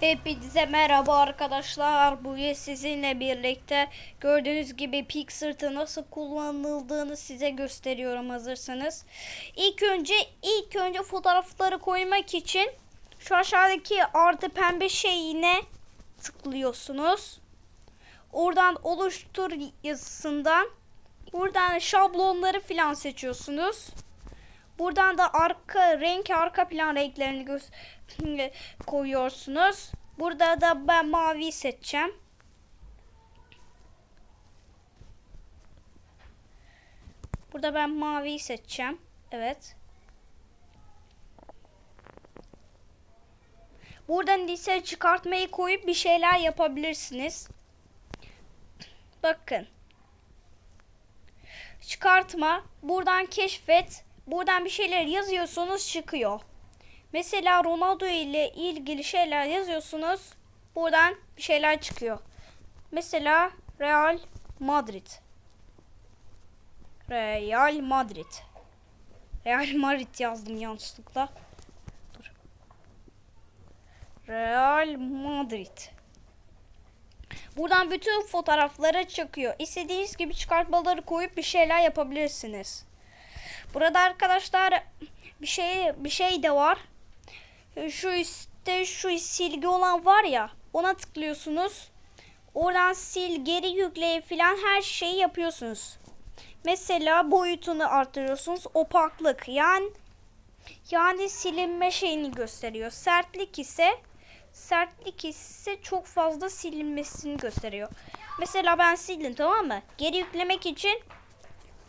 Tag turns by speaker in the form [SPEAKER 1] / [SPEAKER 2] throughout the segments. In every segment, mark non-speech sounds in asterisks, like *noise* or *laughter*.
[SPEAKER 1] Hepinize merhaba arkadaşlar. Bugün sizinle birlikte gördüğünüz gibi Pixar'tı nasıl kullanıldığını size gösteriyorum hazırsanız. İlk önce ilk önce fotoğrafları koymak için şu aşağıdaki artı pembe şeyine tıklıyorsunuz. Oradan oluştur yazısından buradan şablonları filan seçiyorsunuz. Buradan da arka renk arka plan renklerini göz *clears throat* koyuyorsunuz. Burada da ben mavi seçeceğim. Burada ben mavi seçeceğim. Evet. Buradan ise çıkartmayı koyup bir şeyler yapabilirsiniz. Bakın. Çıkartma. Buradan keşfet. Buradan bir şeyler yazıyorsunuz çıkıyor. Mesela Ronaldo ile ilgili şeyler yazıyorsunuz. Buradan bir şeyler çıkıyor. Mesela Real Madrid. Real Madrid. Real Madrid yazdım yanlışlıkla. Dur. Real Madrid. Buradan bütün fotoğrafları çıkıyor. İstediğiniz gibi çıkartmaları koyup bir şeyler yapabilirsiniz. Burada arkadaşlar bir şey bir şey de var. Şu üstte şu silgi olan var ya ona tıklıyorsunuz. Oradan sil geri yükle falan her şeyi yapıyorsunuz. Mesela boyutunu artırıyorsunuz. Opaklık yani yani silinme şeyini gösteriyor. Sertlik ise sertlik ise çok fazla silinmesini gösteriyor. Mesela ben sildim tamam mı? Geri yüklemek için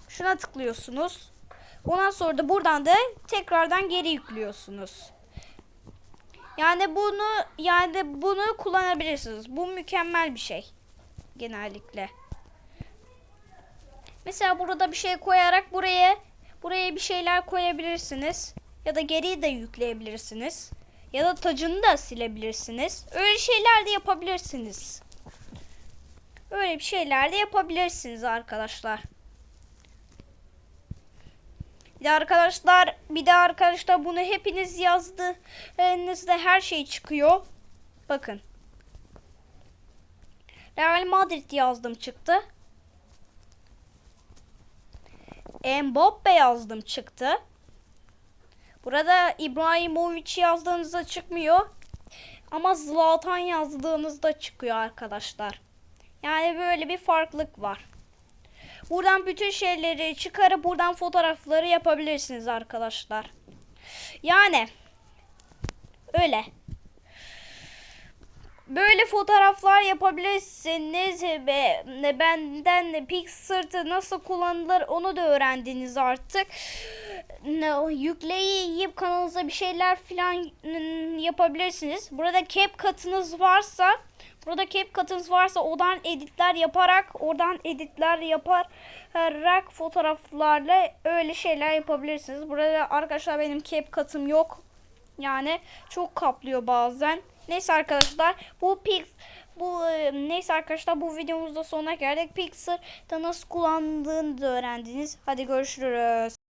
[SPEAKER 1] şuna tıklıyorsunuz. Ondan sonra da buradan da tekrardan geri yüklüyorsunuz. Yani bunu yani bunu kullanabilirsiniz. Bu mükemmel bir şey. Genellikle. Mesela burada bir şey koyarak buraya buraya bir şeyler koyabilirsiniz. Ya da geriyi de yükleyebilirsiniz. Ya da tacını da silebilirsiniz. Öyle şeyler de yapabilirsiniz. Öyle bir şeyler de yapabilirsiniz arkadaşlar. Bir de arkadaşlar bir de arkadaşlar bunu hepiniz yazdığınızda her şey çıkıyor. Bakın. Real Madrid yazdım çıktı. Mbappe yazdım çıktı. Burada İbrahimovic yazdığınızda çıkmıyor. Ama Zlatan yazdığınızda çıkıyor arkadaşlar. Yani böyle bir farklılık var. Buradan bütün şeyleri çıkarıp buradan fotoğrafları yapabilirsiniz arkadaşlar. Yani öyle. Böyle fotoğraflar yapabilirsiniz ve benden Pixar'ı nasıl kullanılır onu da öğrendiniz artık. Yükleyip kanalınıza bir şeyler falan yapabilirsiniz. Burada CapCut'ınız varsa Burada CapCut'ınız varsa oradan editler yaparak oradan editler yaparak fotoğraflarla öyle şeyler yapabilirsiniz. Burada arkadaşlar benim CapCut'ım yok. Yani çok kaplıyor bazen. Neyse arkadaşlar bu Pix bu neyse arkadaşlar bu videomuzda sonuna geldik. Pixar'da nasıl kullandığını da öğrendiniz. Hadi görüşürüz.